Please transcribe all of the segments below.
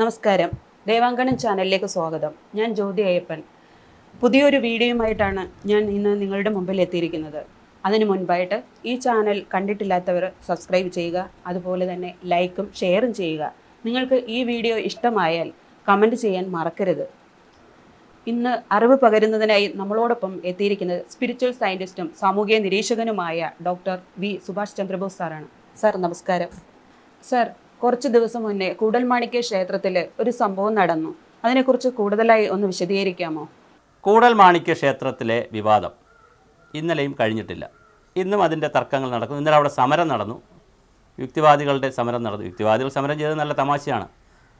നമസ്കാരം. ദേവാങ്കണൻ ചാനലിലേക്ക് സ്വാഗതം. ഞാൻ ജ്യോതി അയ്യപ്പൻ. പുതിയൊരു വീഡിയോയുമായിട്ടാണ് ഞാൻ ഇന്ന് നിങ്ങളുടെ മുമ്പിൽ എത്തിയിരിക്കുന്നത്. അതിനു മുൻപായിട്ട് ഈ ചാനൽ കണ്ടിട്ടില്ലാത്തവർ സബ്സ്ക്രൈബ് ചെയ്യുക അതുപോലെ തന്നെ ലൈക്കും ഷെയറും ചെയ്യുക. നിങ്ങൾക്ക് ഈ വീഡിയോ ഇഷ്ടമായാൽ കമന്റ് ചെയ്യാൻ മറക്കരുത്. ഇന്ന് അറിവ് പകരുന്നതിനായി നമ്മളോടൊപ്പം എത്തിയിരിക്കുന്നത് സ്പിരിച്വൽ സയന്റിസ്റ്റും സാമൂഹിക നിരീക്ഷകനുമായ ഡോക്ടർ വി സുഭാഷ് ചന്ദ്രബോസ് സാറാണ്. സാർ നമസ്കാരം. സാർ കുറച്ച് ദിവസം മുന്നേ കൂടൽമാണിക്യ ക്ഷേത്രത്തിൽ ഒരു സംഭവം നടന്നു. അതിനെക്കുറിച്ച് കൂടുതലായി ഒന്ന് വിശദീകരിക്കാമോ? കൂടൽമാണിക്യ ക്ഷേത്രത്തിലെ വിവാദം ഇന്നലെയും കഴിഞ്ഞിട്ടില്ല. ഇന്നും അതിന്റെ തർക്കങ്ങൾ നടക്കുന്നു. ഇന്നലെ അവിടെ സമരം നടന്നു. യുക്തിവാദികളുടെ സമരം നടന്നു. യുക്തിവാദികൾ സമരം ചെയ്തത് നല്ല തമാശയാണ്.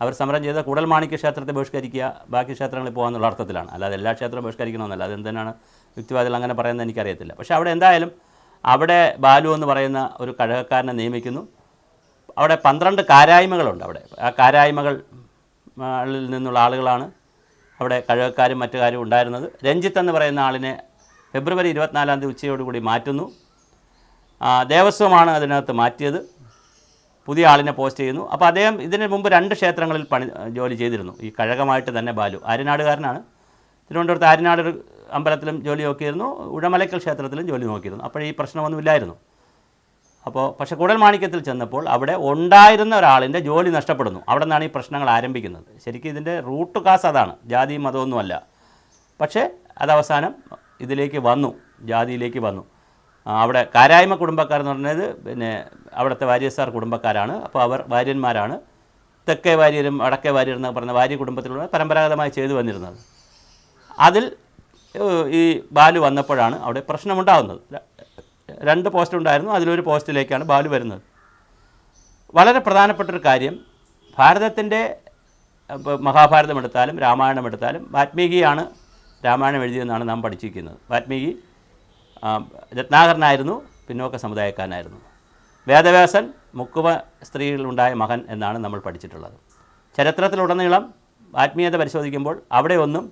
അവർ സമരം ചെയ്ത കൂടൽമാണിക്യ ക്ഷേത്രത്തെ ബഹിഷ്കരിക്കുക ബാക്കി ക്ഷേത്രങ്ങളിൽ പോകാമെന്നുള്ള അർത്ഥത്തിലാണ്. അല്ലാതെ എല്ലാ ക്ഷേത്രവും ബഹിഷ്കരിക്കണമെന്നല്ല. അതെന്തിനാണ് യുക്തിവാദികൾ അങ്ങനെ പറയുന്നത് എനിക്കറിയത്തില്ല. പക്ഷേ അവിടെ എന്തായാലും അവിടെ ബാലു എന്ന് പറയുന്ന ഒരു കഴകക്കാരനെ നിയമിക്കുന്നു. അവിടെ പന്ത്രണ്ട് കാരായ്മകളുണ്ട് അവിടെ. ആ കാരായ്മകൾ നിന്നുള്ള ആളുകളാണ് അവിടെ കഴകക്കാരും മറ്റുകാരും ഉണ്ടായിരുന്നത്. രഞ്ജിത്ത് എന്ന് പറയുന്ന ആളിനെ ഫെബ്രുവരി ഇരുപത്തിനാലാം തീയതി ഉച്ചയോടുകൂടി മാറ്റുന്നു. ദേവസ്വമാണ് അതിനകത്ത് മാറ്റിയത്. പുതിയ ആളിനെ പോസ്റ്റ് ചെയ്യുന്നു. അപ്പോൾ അദ്ദേഹം ഇതിന് മുമ്പ് രണ്ട് ക്ഷേത്രങ്ങളിൽ പണി ജോലി ചെയ്തിരുന്നു. ഈ കഴകമായിട്ട് തന്നെ ബാലു ആര്യനാടുകാരനാണ്. തിരുവനന്തപുരത്ത് ആര്യനാട് അമ്പലത്തിലും ജോലി നോക്കിയിരുന്നു. ഉഴമലക്കൽ ക്ഷേത്രത്തിലും ജോലി നോക്കിയിരുന്നു. അപ്പോൾ ഈ പ്രശ്നമൊന്നുമില്ലായിരുന്നു. അപ്പോൾ പക്ഷേ കൂടൽ മാണിക്യത്തിൽ ചെന്നപ്പോൾ അവിടെ ഉണ്ടായിരുന്ന ഒരാളിന്റെ ജോലി നഷ്ടപ്പെടുന്നു. അവിടെ നിന്നാണ് ഈ പ്രശ്നങ്ങൾ ആരംഭിക്കുന്നത്. ശരിക്കും ഇതിന്റെ റൂട്ട് കാസ് അതാണ്. ജാതി മതമൊന്നുമല്ല. പക്ഷേ അത് അവസാനം ഇതിലേക്ക് വന്നു. ജാതിയിലേക്ക് വന്നു. അവിടെ കാരായ്മ കുടുംബക്കാർ എന്ന് പറഞ്ഞത് പിന്നെ അവിടുത്തെ വാര്യസാർ കുടുംബക്കാരാണ്. അപ്പോൾ അവർ വാര്യന്മാരാണ്. തെക്കേ വാര്യരും വടക്കേ വാര്യർ എന്നൊക്കെ പറഞ്ഞ വാര്യ കുടുംബത്തിലുള്ള പരമ്പരാഗതമായി ചെയ്തു വന്നിരുന്നത്. അതിൽ ഈ ബാലു വന്നപ്പോഴാണ് അവിടെ പ്രശ്നമുണ്ടാകുന്നത്. രണ്ട് പോസ്റ്റ് ഉണ്ടായിരുന്നു. അതിലൊരു പോസ്റ്റിലേക്കാണ് ബാലു വരുന്നത്. വളരെ പ്രധാനപ്പെട്ടൊരു കാര്യം ഭാരതത്തിന്റെ മഹാഭാരതം എടുത്താലും രാമായണം എടുത്താലും വാത്മീകിയാണ് രാമായണം എഴുതിയെന്നാണ് നാം പഠിച്ചിരിക്കുന്നത്. വാത്മീകി രത്നാകരനായിരുന്നു പിന്നോക്ക സമുദായക്കാരനായിരുന്നു. വേദവ്യാസൻ മുക്കുവ സ്ത്രീകളുണ്ടായ മകൻ എന്നാണ് നമ്മൾ പഠിച്ചിട്ടുള്ളത്. ചരിത്രത്തിലുടനീളം ആത്മീയത പരിശോധിക്കുമ്പോൾ അവിടെ ഒന്നും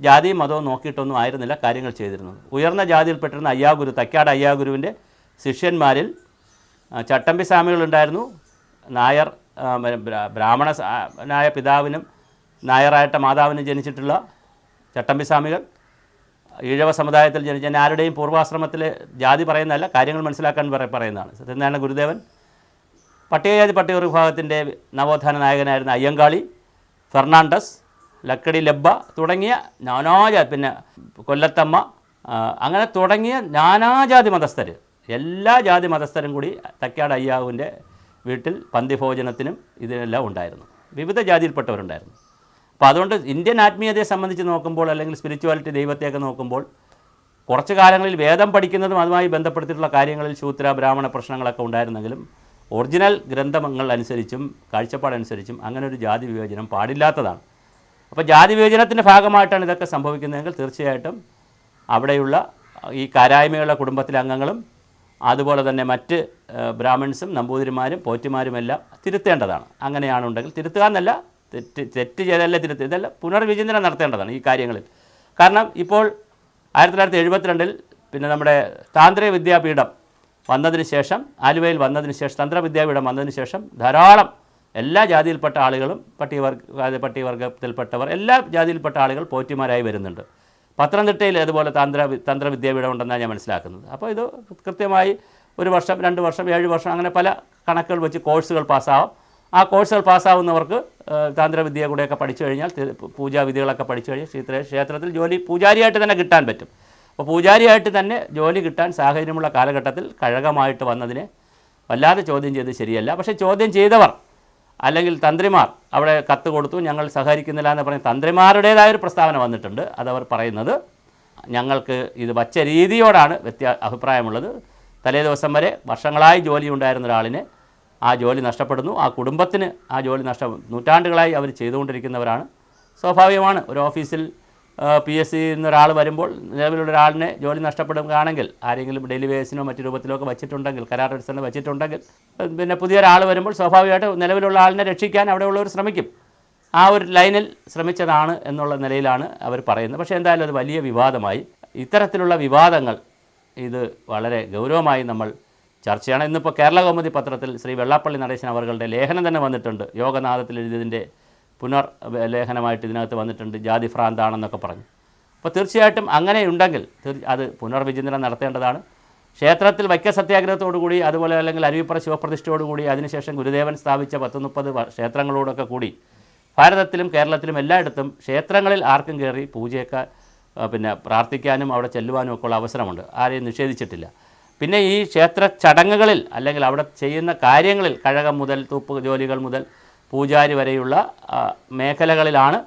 ജാതിയും മതവും നോക്കിയിട്ടൊന്നും ആയിരുന്നില്ല കാര്യങ്ങൾ ചെയ്തിരുന്നത്. ഉയർന്ന ജാതിയിൽപ്പെട്ടിരുന്ന അയ്യാഗുരു തക്കാട് അയ്യാഗുരുവിന്റെ ശിഷ്യന്മാരിൽ ചട്ടമ്പി സ്വാമികളുണ്ടായിരുന്നു നായർ ബ്രാഹ്മണനായ പിതാവിനും നായറായിട്ട മാതാവിനും ജനിച്ചിട്ടുള്ള ചട്ടമ്പി സ്വാമികൾ ഈഴവ സമുദായത്തിൽ ജനിച്ച ഞാൻ ആരുടെയും പൂർവാശ്രമത്തിലെ ജാതി പറയുന്നതല്ല കാര്യങ്ങൾ മനസ്സിലാക്കാൻ പറ- പറയുന്നതാണ്. സത്യനാരായണ ഗുരുദേവൻ പട്ടികജാതി പട്ടിക വിഭാഗത്തിന്റെ നവോത്ഥാന നായകനായിരുന്ന അയ്യങ്കാളി ഫെർണാണ്ടസ് ലക്കടി ലബ്ബ തുടങ്ങിയ നാനാജാതി പിന്നെ കൊല്ലത്തമ്മ അങ്ങനെ തുടങ്ങിയ നാനാജാതി മതസ്ഥർ എല്ലാ ജാതി മതസ്ഥരും കൂടി തക്കാട് അയ്യാവിന്റെ വീട്ടിൽ പന്തിഭോജനത്തിനും ഇതിനെല്ലാം ഉണ്ടായിരുന്നു. വിവിധ ജാതിയിൽപ്പെട്ടവരുണ്ടായിരുന്നു. അപ്പോൾ അതുകൊണ്ട് ഇന്ത്യൻ ആത്മീയതയെ സംബന്ധിച്ച് നോക്കുമ്പോൾ അല്ലെങ്കിൽ സ്പിരിച്വാലിറ്റി ദൈവത്തെയൊക്കെ നോക്കുമ്പോൾ കുറച്ച് കാലങ്ങളിൽ വേദം പഠിക്കുന്നതും അതുമായി ബന്ധപ്പെടുത്തിയിട്ടുള്ള കാര്യങ്ങളിൽ ശൂദ്ര ബ്രാഹ്മണ പ്രശ്നങ്ങളൊക്കെ ഉണ്ടായിരുന്നെങ്കിലും ഒറിജിനൽ ഗ്രന്ഥങ്ങൾ അനുസരിച്ചും കാഴ്ചപ്പാടനുസരിച്ചും അങ്ങനെ ഒരു ജാതി വിവേചനം പാടില്ലാത്തതാണ്. അപ്പോൾ ജാതി വിവേചനത്തിന്റെ ഭാഗമായിട്ടാണ് ഇതൊക്കെ സംഭവിക്കുന്നതെങ്കിൽ തീർച്ചയായിട്ടും അവിടെയുള്ള ഈ കാരായ്മയുള്ള കുടുംബത്തിലെ അംഗങ്ങളും അതുപോലെ തന്നെ മറ്റ് ബ്രാഹ്മിൺസും നമ്പൂതിരിമാരും പോറ്റിമാരുമെല്ലാം തിരുത്തേണ്ടതാണ്. അങ്ങനെയാണുണ്ടെങ്കിൽ തിരുത്തുക എന്നല്ല തെറ്റ് തെറ്റ് ചെയ്തല്ല തിരുത്തുക. ഇതെല്ലാം പുനർവിചിന്തനം നടത്തേണ്ടതാണ് ഈ കാര്യങ്ങളിൽ. കാരണം ഇപ്പോൾ ആയിരത്തി തൊള്ളായിരത്തി എഴുപത്തിരണ്ടിൽ പിന്നെ നമ്മുടെ താന്ത്രിക വിദ്യാപീഠം വന്നതിന് ശേഷം ആലുവയിൽ വന്നതിന് ശേഷം തന്ത്ര വിദ്യാപീഠം വന്നതിന് ശേഷം ധാരാളം എല്ലാ ജാതിയിൽപ്പെട്ട ആളുകളും പട്ടികവർഗ പട്ടികവർഗത്തിൽപ്പെട്ടവർ എല്ലാ ജാതിയിൽപ്പെട്ട ആളുകൾ പോറ്റിമാരായി വരുന്നുണ്ട്. പത്തനംതിട്ടയിൽ അതുപോലെ തന്ത്ര തന്ത്ര വിദ്യാപീഠം ഉണ്ടെന്നാണ് ഞാൻ മനസ്സിലാക്കുന്നത്. അപ്പോൾ ഇത് കൃത്യമായി ഒരു വർഷം രണ്ട് വർഷം ഏഴ് വർഷം അങ്ങനെ പല കണക്കുകൾ വെച്ച് കോഴ്സുകൾ പാസ്സാവും. ആ കോഴ്സുകൾ പാസ്സാവുന്നവർക്ക് താന്ത്രവിദ്യ കൂടെയൊക്കെ പഠിച്ചു കഴിഞ്ഞാൽ പൂജാവിധികളൊക്കെ പഠിച്ചു കഴിഞ്ഞാൽ ക്ഷേത്ര ക്ഷേത്രത്തിൽ ജോലി പൂജാരിയായിട്ട് തന്നെ കിട്ടാൻ പറ്റും. അപ്പോൾ പൂജാരിയായിട്ട് തന്നെ ജോലി കിട്ടാൻ സാഹചര്യമുള്ള കാലഘട്ടത്തിൽ കഴകമായിട്ട് വന്നതിനെ വല്ലാതെ ചോദ്യം ചെയ്ത് ശരിയല്ല. പക്ഷേ ചോദ്യം ചെയ്തവർ അല്ലെങ്കിൽ തന്ത്രിമാർ അവിടെ കത്ത് കൊടുത്തു ഞങ്ങൾ സഹകരിക്കുന്നില്ല എന്ന് പറഞ്ഞ് തന്ത്രിമാരുടേതായ ഒരു പ്രസ്താവന വന്നിട്ടുണ്ട്. അതവർ പറയുന്നത് ഞങ്ങൾക്ക് ഇത് വച്ച രീതിയോടാണ് വ്യത്യാ അഭിപ്രായമുള്ളത്. തലേ ദിവസം വരെ വർഷങ്ങളായി ജോലി ഉണ്ടായിരുന്ന ഒരാളിനെ ആ ജോലി നഷ്ടപ്പെടുന്നു. ആ കുടുംബത്തിന് ആ ജോലി നഷ്ട നൂറ്റാണ്ടുകളായി അവർ ചെയ്തുകൊണ്ടിരിക്കുന്നവരാണ്. സ്വാഭാവികമാണ് ഒരു ഓഫീസിൽ പി എസ് സി നിന്ന് വരുമ്പോൾ നിലവിലുള്ള ഒരാളിനെ ജോലി നഷ്ടപ്പെടുകയാണെങ്കിൽ ആരെങ്കിലും ഡെയിലി വേസിനോ മറ്റു രൂപത്തിലോ ഒക്കെ വെച്ചിട്ടുണ്ടെങ്കിൽ കരാർ അടിസ്ഥാനം വെച്ചിട്ടുണ്ടെങ്കിൽ പിന്നെ പുതിയ ഒരാൾ വരുമ്പോൾ സ്വാഭാവികമായിട്ട് നിലവിലുള്ള ആളിനെ രക്ഷിക്കാൻ അവിടെയുള്ളവർ ശ്രമിക്കും. ആ ഒരു ലൈനിൽ ശ്രമിച്ചതാണ് എന്നുള്ള നിലയിലാണ് അവർ പറയുന്നത്. പക്ഷേ എന്തായാലും അത് വലിയ വിവാദമായി. ഇത്തരത്തിലുള്ള വിവാദങ്ങൾ ഇത് വളരെ ഗൗരവമായി നമ്മൾ ചർച്ചയാണ്. ഇന്നിപ്പോൾ കേരള കൗമുദി പത്രത്തിൽ ശ്രീ വെള്ളാപ്പള്ളി നടേശൻ അവരുടെ ലേഖനം തന്നെ വന്നിട്ടുണ്ട്. യോഗനാഥത്തിൽ എഴുതിയതിന്റെ പുനർ ലേഖനമായിട്ട് ഇതിനകത്ത് വന്നിട്ടുണ്ട് ജാതി ഭ്രാന്താണെന്നൊക്കെ പറഞ്ഞു. അപ്പോൾ തീർച്ചയായിട്ടും അങ്ങനെ ഉണ്ടെങ്കിൽ അത് പുനർവിചിന്തനം നടത്തേണ്ടതാണ്. ക്ഷേത്രത്തിൽ വൈക്ക സത്യാഗ്രഹത്തോടുകൂടി അതുപോലെ അല്ലെങ്കിൽ അരുവിപ്പുറ ശിവപ്രതിഷ്ഠയോടുകൂടി അതിനുശേഷം ഗുരുദേവൻ സ്ഥാപിച്ച പത്ത് മുപ്പത് ക്ഷേത്രങ്ങളോടൊക്കെ കൂടി ഭാരതത്തിലും കേരളത്തിലും എല്ലായിടത്തും ക്ഷേത്രങ്ങളിൽ ആർക്കും കയറി പൂജയൊക്കെ പിന്നെ പ്രാർത്ഥിക്കാനും അവിടെ ചെല്ലുവാനും ഒക്കെ ഉള്ള അവസരമുണ്ട്. ആരെയും നിഷേധിച്ചിട്ടില്ല. പിന്നെ ഈ ക്ഷേത്ര ചടങ്ങുകളിൽ അല്ലെങ്കിൽ അവിടെ ചെയ്യുന്ന കാര്യങ്ങളിൽ കഴകം മുതൽ തൂപ്പ് ജോലികൾ മുതൽ പൂജാരി വരെയുള്ള മേഖലകളിലാണ്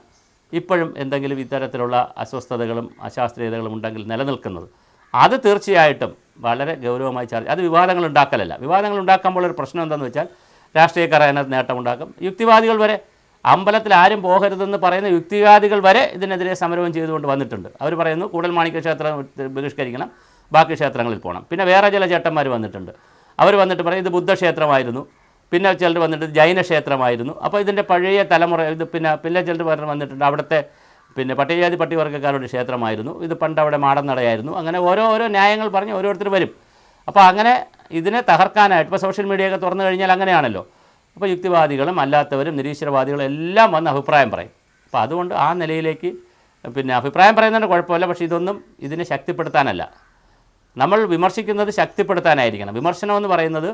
ഇപ്പോഴും എന്തെങ്കിലും ഇത്തരത്തിലുള്ള അസ്വസ്ഥതകളും അശാസ്ത്രീയതകളും ഉണ്ടെങ്കിൽ നിലനിൽക്കുന്നത്. അത് തീർച്ചയായിട്ടും വളരെ ഗൗരവമായി ചർച്ച അത് വിവാദങ്ങൾ ഉണ്ടാക്കലല്ല. വിവാദങ്ങൾ ഉണ്ടാക്കുമ്പോൾ ഒരു പ്രശ്നം എന്താണെന്ന് വെച്ചാൽ രാഷ്ട്രീയക്കാർ അതിനകത്ത് നേട്ടമുണ്ടാക്കും. യുക്തിവാദികൾ വരെ അമ്പലത്തിൽ ആരും പോകരുതെന്ന് പറയുന്ന യുക്തിവാദികൾ വരെ ഇതിനെതിരെ സമരവും ചെയ്തുകൊണ്ട് വന്നിട്ടുണ്ട്. അവർ പറയുന്നു കൂടൽ മാണിക്യ ക്ഷേത്രം ബഹിഷ്കരിക്കണം ബാക്കി ക്ഷേത്രങ്ങളിൽ പോകണം പിന്നെ വേറെ ചില ചേട്ടന്മാർ വന്നിട്ടുണ്ട്. അവർ വന്നിട്ട് പറയും ഇത് ബുദ്ധക്ഷേത്രമായിരുന്നു. പിന്നെ ചിലർ വന്നിട്ട് ജൈന ക്ഷേത്രമായിരുന്നു. അപ്പോൾ ഇതിന്റെ പഴയ തലമുറ ഇത് പിന്നെ പിന്നെ ചിലർ വന്നിട്ടുണ്ട്. അവിടുത്തെ പിന്നെ പട്ടികജാതി പട്ടികവർഗക്കാരുടെ ക്ഷേത്രമായിരുന്നു. ഇത് പണ്ട് അവിടെ മാടം നടയായിരുന്നു അങ്ങനെ ഓരോ ഓരോ ന്യായങ്ങൾ പറഞ്ഞ് ഓരോരുത്തർ വരും. അപ്പോൾ അങ്ങനെ ഇതിനെ തകർക്കാനായിട്ട് ഇപ്പോൾ സോഷ്യൽ മീഡിയയൊക്കെ തുറന്നു കഴിഞ്ഞാൽ അങ്ങനെയാണല്ലോ. അപ്പോൾ യുക്തിവാദികളും അല്ലാത്തവരും നിരീശ്വരവാദികളും എല്ലാം വന്ന് അഭിപ്രായം പറയും. അപ്പോൾ അതുകൊണ്ട് ആ നിലയിലേക്ക് പിന്നെ അഭിപ്രായം പറയുന്നതിന് കുഴപ്പമില്ല. പക്ഷേ ഇതൊന്നും ഇതിനെ ശക്തിപ്പെടുത്താനല്ല. നമ്മൾ വിമർശിക്കുന്നത് ശക്തിപ്പെടുത്താനായിരിക്കണം. വിമർശനം എന്ന് പറയുന്നത്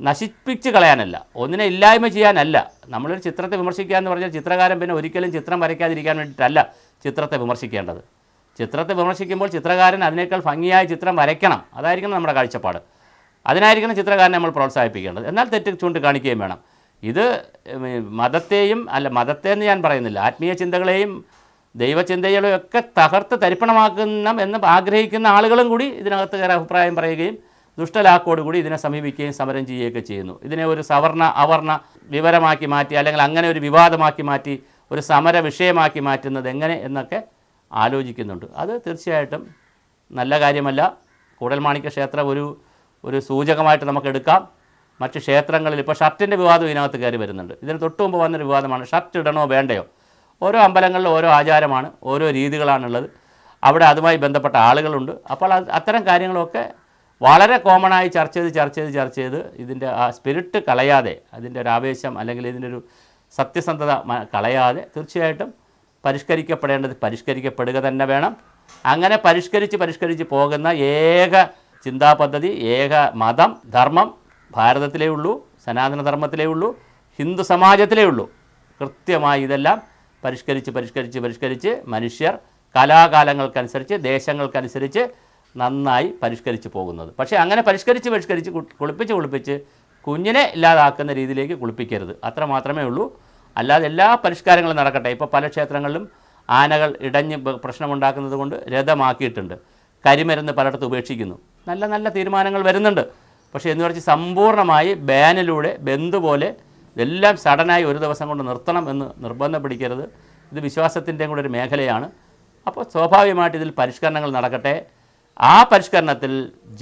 നശിപ്പിച്ച് കളയാനല്ല. ഒന്നിനെ ഇല്ലായ്മ ചെയ്യാനല്ല. നമ്മളൊരു ചിത്രത്തെ വിമർശിക്കുക എന്ന് പറഞ്ഞാൽ ചിത്രകാരൻ പിന്നെ ഒരിക്കലും ചിത്രം വരയ്ക്കാതിരിക്കാൻ വേണ്ടിയിട്ടല്ല ചിത്രത്തെ വിമർശിക്കേണ്ടത്. ചിത്രത്തെ വിമർശിക്കുമ്പോൾ ചിത്രകാരൻ അതിനേക്കാൾ ഭംഗിയായ ചിത്രം വരയ്ക്കണം. അതായിരിക്കണം നമ്മുടെ കാഴ്ചപ്പാട്. അതിനായിരിക്കണം ചിത്രകാരനെ നമ്മൾ പ്രോത്സാഹിപ്പിക്കേണ്ടത്. എന്നാൽ തെറ്റ് ചൂണ്ടിക്കാണിക്കുകയും വേണം. ഇത് മതത്തെയും അല്ല മതത്തെ എന്ന് ഞാൻ പറയുന്നില്ല. ആത്മീയ ചിന്തകളെയും ദൈവചിന്തകളെയും ഒക്കെ തകർത്ത് തരിപ്പണമാക്കുന്ന എന്ന് ആഗ്രഹിക്കുന്ന ആളുകളും കൂടി ഇതിനകത്ത് അഭിപ്രായം പറയുകയും ദുഷ്ടലാക്കോട് കൂടി ഇതിനെ സമീപിക്കുകയും സമരം ചെയ്യുകയൊക്കെ ചെയ്യുന്നു. ഇതിനെ ഒരു സവർണ അവർണ വിവരമാക്കി മാറ്റി അല്ലെങ്കിൽ അങ്ങനെ ഒരു വിവാദമാക്കി മാറ്റി ഒരു സമര വിഷയമാക്കി മാറ്റുന്നത് എങ്ങനെ എന്നൊക്കെ ആലോചിക്കുന്നുണ്ട്. അത് തീർച്ചയായിട്ടും നല്ല കാര്യമല്ല. കൂടൽമാണിക്യ ക്ഷേത്രം ഒരു ഒരു സൂചകമായിട്ട് നമുക്ക് എടുക്കാം. മറ്റ് ക്ഷേത്രങ്ങളിൽ ഇപ്പോൾ ഷർട്ടിന്റെ വിവാദം ഇതിനകത്ത് കയറി വരുന്നുണ്ട്. ഇതിന് തൊട്ട് മുമ്പ് വന്നൊരു വിവാദമാണ് ഷർട്ട് ഇടണോ വേണ്ടയോ? ഓരോ അമ്പലങ്ങളിലും ഓരോ ആചാരമാണ് ഓരോ രീതികളാണുള്ളത്. അവിടെ അതുമായി ബന്ധപ്പെട്ട ആളുകളുണ്ട്. അപ്പോൾ അത് അത്തരം കാര്യങ്ങളൊക്കെ വളരെ കോമണായി ചർച്ച ചെയ്ത് ചർച്ച ചെയ്ത് ചർച്ച ചെയ്ത് ഇതിന്റെ ആ സ്പിരിറ്റ് കളയാതെ അതിന്റെ ഒരു ആവേശം അല്ലെങ്കിൽ ഇതിന്റെ ഒരു സത്യസന്ധത കളയാതെ തീർച്ചയായിട്ടും പരിഷ്കരിക്കപ്പെടേണ്ടത് പരിഷ്കരിക്കപ്പെടുക തന്നെ വേണം. അങ്ങനെ പരിഷ്കരിച്ച് പരിഷ്കരിച്ച് പോകുന്ന ഏക ചിന്താ പദ്ധതി ഏക മതം ധർമ്മം ഭാരതത്തിലേ ഉള്ളൂ സനാതന ധർമ്മത്തിലേ ഉള്ളൂ ഹിന്ദു സമാജത്തിലേ ഉള്ളൂ. കൃത്യമായി ഇതെല്ലാം പരിഷ്കരിച്ച് പരിഷ്കരിച്ച് പരിഷ്കരിച്ച് മനുഷ്യർ കലാകാലങ്ങൾക്കനുസരിച്ച് ദേശങ്ങൾക്കനുസരിച്ച് നന്നായി പരിഷ്കരിച്ച് പോകുന്നത്. പക്ഷേ അങ്ങനെ പരിഷ്കരിച്ച് പരിഷ്കരിച്ച് കുളിപ്പിച്ച് കുളിപ്പിച്ച് കുഞ്ഞിനെ ഇല്ലാതാക്കുന്ന രീതിയിലേക്ക് കുളിപ്പിക്കരുത്. അത്ര മാത്രമേ ഉള്ളൂ. അല്ലാതെ എല്ലാ പരിഷ്കാരങ്ങളും നടക്കട്ടെ. ഇപ്പോൾ പല ക്ഷേത്രങ്ങളിലും ആനകൾ ഇടഞ്ഞ് പ്രശ്നമുണ്ടാക്കുന്നത് കൊണ്ട് രഥമാക്കിയിട്ടുണ്ട്. കരിമരുന്ന് പലയിടത്ത് ഉപേക്ഷിക്കുന്നു. നല്ല നല്ല തീരുമാനങ്ങൾ വരുന്നുണ്ട്. പക്ഷേ എന്ന് പറഞ്ഞ് സമ്പൂർണമായി ബാനിലൂടെ ബന്ധു പോലെ ഇതെല്ലാം സഡനായി ഒരു ദിവസം കൊണ്ട് നിർത്തണം എന്ന് നിർബന്ധം പിടിക്കരുത്. ഇത് വിശ്വാസത്തിന്റെയും കൂടെ ഒരു മേഖലയാണ്. അപ്പോൾ സ്വാഭാവികമായിട്ട് ഇതിൽ പരിഷ്കരണങ്ങൾ നടക്കട്ടെ. ആ പരിഷ്കരണത്തിൽ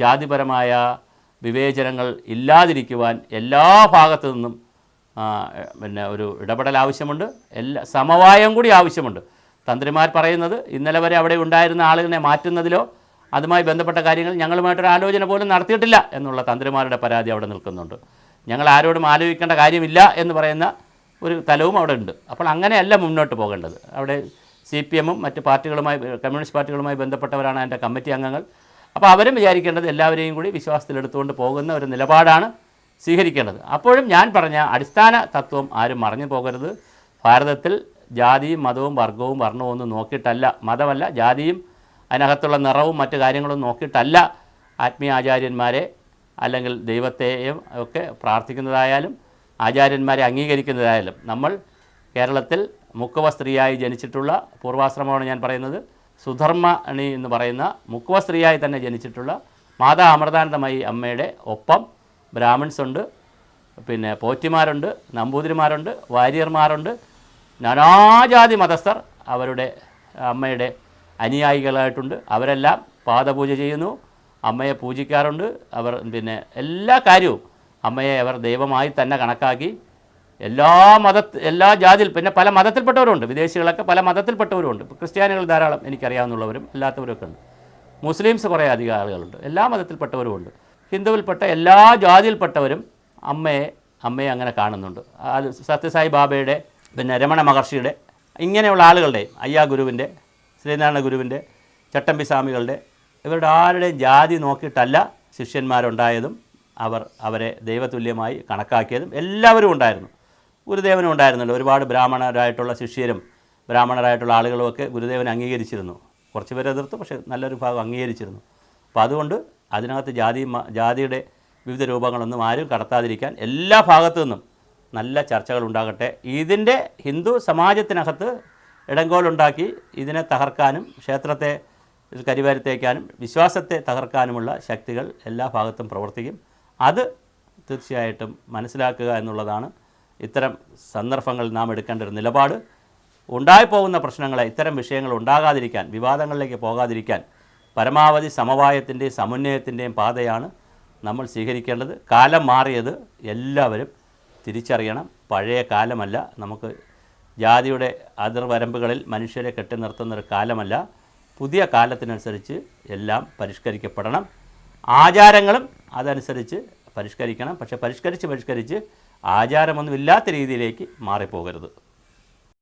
ജാതിപരമായ വിവേചനങ്ങൾ ഇല്ലാതിരിക്കുവാൻ എല്ലാ ഭാഗത്തു നിന്നും പിന്നെ ഒരു ഇടപെടൽ ആവശ്യമുണ്ട്. എല്ലാ സമവായം കൂടി ആവശ്യമുണ്ട്. തന്ത്രിമാർ പറയുന്നത് ഇന്നലെ വരെ അവിടെ ഉണ്ടായിരുന്ന ആളുകളെ മാറ്റുന്നതിലോ അതുമായി ബന്ധപ്പെട്ട കാര്യങ്ങൾ ഞങ്ങളുമായിട്ടൊരു ആലോചന പോലും നടത്തിയിട്ടില്ല എന്നുള്ള തന്ത്രിമാരുടെ പരാതി അവിടെ നിൽക്കുന്നുണ്ട്. ഞങ്ങൾ ആരോടും ആലോചിക്കേണ്ട കാര്യമില്ല എന്ന് പറയുന്ന ഒരു തലവും അവിടെ ഉണ്ട്. അപ്പോൾ അങ്ങനെയല്ല മുന്നോട്ട് പോകേണ്ടത്. അവിടെ സി പി എമ്മും മറ്റ് പാർട്ടികളുമായി കമ്മ്യൂണിസ്റ്റ് പാർട്ടികളുമായി ബന്ധപ്പെട്ടവരാണ് അതിന്റെ കമ്മിറ്റി അംഗങ്ങൾ. അപ്പോൾ അവരും വിചാരിക്കേണ്ടത് എല്ലാവരെയും കൂടി വിശ്വാസത്തിലെടുത്തുകൊണ്ട് പോകുന്ന ഒരു നിലപാടാണ് സ്വീകരിക്കേണ്ടത്. അപ്പോഴും ഞാൻ പറഞ്ഞ അടിസ്ഥാന തത്വം ആരും മറഞ്ഞു പോകരുത്. ഭാരതത്തിൽ ജാതിയും മതവും വർഗവും വർണവും ഒന്നും നോക്കിയിട്ടല്ല മതമല്ല ജാതിയും അതിനകത്തുള്ള നിറവും മറ്റു കാര്യങ്ങളും നോക്കിയിട്ടല്ല ആത്മീയ ആചാര്യന്മാരെ അല്ലെങ്കിൽ ദൈവത്തെയും ഒക്കെ പ്രാർത്ഥിക്കുന്നതായാലും ആചാര്യന്മാരെ അംഗീകരിക്കുന്നതായാലും നമ്മൾ കേരളത്തിൽ മുക്കുവ സ്ത്രീയായി ജനിച്ചിട്ടുള്ള പൂർവാശ്രമമാണ് ഞാൻ പറയുന്നത്. സുധർമ്മണി എന്ന് പറയുന്ന മുക്കുവ സ്ത്രീയായി തന്നെ ജനിച്ചിട്ടുള്ള മാതാ അമൃതാനന്ദമയി അമ്മയുടെ ഒപ്പം ബ്രാഹ്മിൺസ് ഉണ്ട് പിന്നെ പോറ്റിമാരുണ്ട് നമ്പൂതിരിമാരുണ്ട് വാര്യർമാരുണ്ട്. നാനാജാതി മതസ്ഥർ അവരുടെ അമ്മയുടെ അനുയായികളായിട്ടുണ്ട്. അവരെല്ലാം പാദപൂജ ചെയ്യുന്നു. അമ്മയെ പൂജിക്കാറുണ്ട്. അവർ പിന്നെ എല്ലാ കാര്യവും അമ്മയെ അവർ ദൈവമായി തന്നെ കണക്കാക്കി എല്ലാ മത എല്ലാ ജാതിയിൽ പിന്നെ പല മതത്തിൽപ്പെട്ടവരുണ്ട്. വിദേശികളൊക്കെ പല മതത്തിൽപ്പെട്ടവരുണ്ട് ക്രിസ്ത്യാനികൾ ധാരാളം എനിക്കറിയാവുന്നവരും അല്ലാത്തവരൊക്കെ ഉണ്ട്. മുസ്ലിംസ് കുറേ അധികം ആളുകളുണ്ട്. എല്ലാ മതത്തിൽപ്പെട്ടവരുമുണ്ട്. ഹിന്ദുവിൽപ്പെട്ട എല്ലാ ജാതിയിൽപ്പെട്ടവരും അമ്മയെ അമ്മയെ അങ്ങനെ കാണുന്നുണ്ട്. അത് സത്യസായി ബാബയുടെ പിന്നെ രമണ മഹർഷിയുടെ ഇങ്ങനെയുള്ള ആളുകളുടെ അയ്യാ ഗുരുവിന്റെ ശ്രീനാരായണ ഗുരുവിന്റെ ചട്ടമ്പി സ്വാമികളുടെ ഇവരുടെ ആരുടെയും ജാതി നോക്കിയിട്ടല്ല ശിഷ്യന്മാരുണ്ടായതും അവർ അവരെ ദൈവതുല്യമായി കണക്കാക്കിയതും എല്ലാവരും ഉണ്ടായിരുന്നു. ഗുരുദേവനും ഉണ്ടായിരുന്നല്ലോ. ഒരുപാട് ബ്രാഹ്മണരായിട്ടുള്ള ശിഷ്യരും ബ്രാഹ്മണരായിട്ടുള്ള ആളുകളുമൊക്കെ ഗുരുദേവൻ അംഗീകരിച്ചിരുന്നു. കുറച്ച് പേരെ എതിർത്തു പക്ഷേ നല്ലൊരു ഭാഗം അംഗീകരിച്ചിരുന്നു. അപ്പോൾ അതുകൊണ്ട് അതിനകത്ത് ജാതി ജാതിയുടെ വിവിധ രൂപങ്ങളൊന്നും ആരും കടത്താതിരിക്കാൻ എല്ലാ ഭാഗത്തു നിന്നും നല്ല ചർച്ചകൾ ഉണ്ടാകട്ടെ. ഇതിന്റെ ഹിന്ദു സമാജത്തിനകത്ത് ഇടങ്കോലുണ്ടാക്കി ഇതിനെ തകർക്കാനും ക്ഷേത്രത്തെ കരിവാരിത്തേക്കാനും വിശ്വാസത്തെ തകർക്കാനുമുള്ള ശക്തികൾ എല്ലാ ഭാഗത്തും പ്രവർത്തിക്കും. അത് തീർച്ചയായിട്ടും മനസ്സിലാക്കുക എന്നുള്ളതാണ് ഇത്തരം സന്ദർഭങ്ങളിൽ നാം എടുക്കേണ്ട ഒരു നിലപാട്. ഉണ്ടായിപ്പോകുന്ന പ്രശ്നങ്ങളെ ഇത്തരം വിഷയങ്ങൾ ഉണ്ടാകാതിരിക്കാൻ വിവാദങ്ങളിലേക്ക് പോകാതിരിക്കാൻ പരമാവധി സമവായത്തിന്റെയും സമുന്നയത്തിന്റെയും പാതയാണ് നമ്മൾ സ്വീകരിക്കേണ്ടത്. കാലം മാറിയത് എല്ലാവരും തിരിച്ചറിയണം. പഴയ കാലമല്ല. നമുക്ക് ജാതിയുടെ അതിർവരമ്പുകളിൽ മനുഷ്യരെ കെട്ടി നിർത്തുന്ന ഒരു കാലമല്ല. പുതിയ കാലത്തിനനുസരിച്ച് എല്ലാം പരിഷ്കരിക്കപ്പെടണം. ആചാരങ്ങളും അതനുസരിച്ച് പരിഷ്കരിക്കണം. പക്ഷേ പരിഷ്കരിച്ച് പരിഷ്കരിച്ച് ആചാരമൊന്നുമില്ലാത്ത രീതിയിലേക്ക് മാറിപ്പോകരുത്.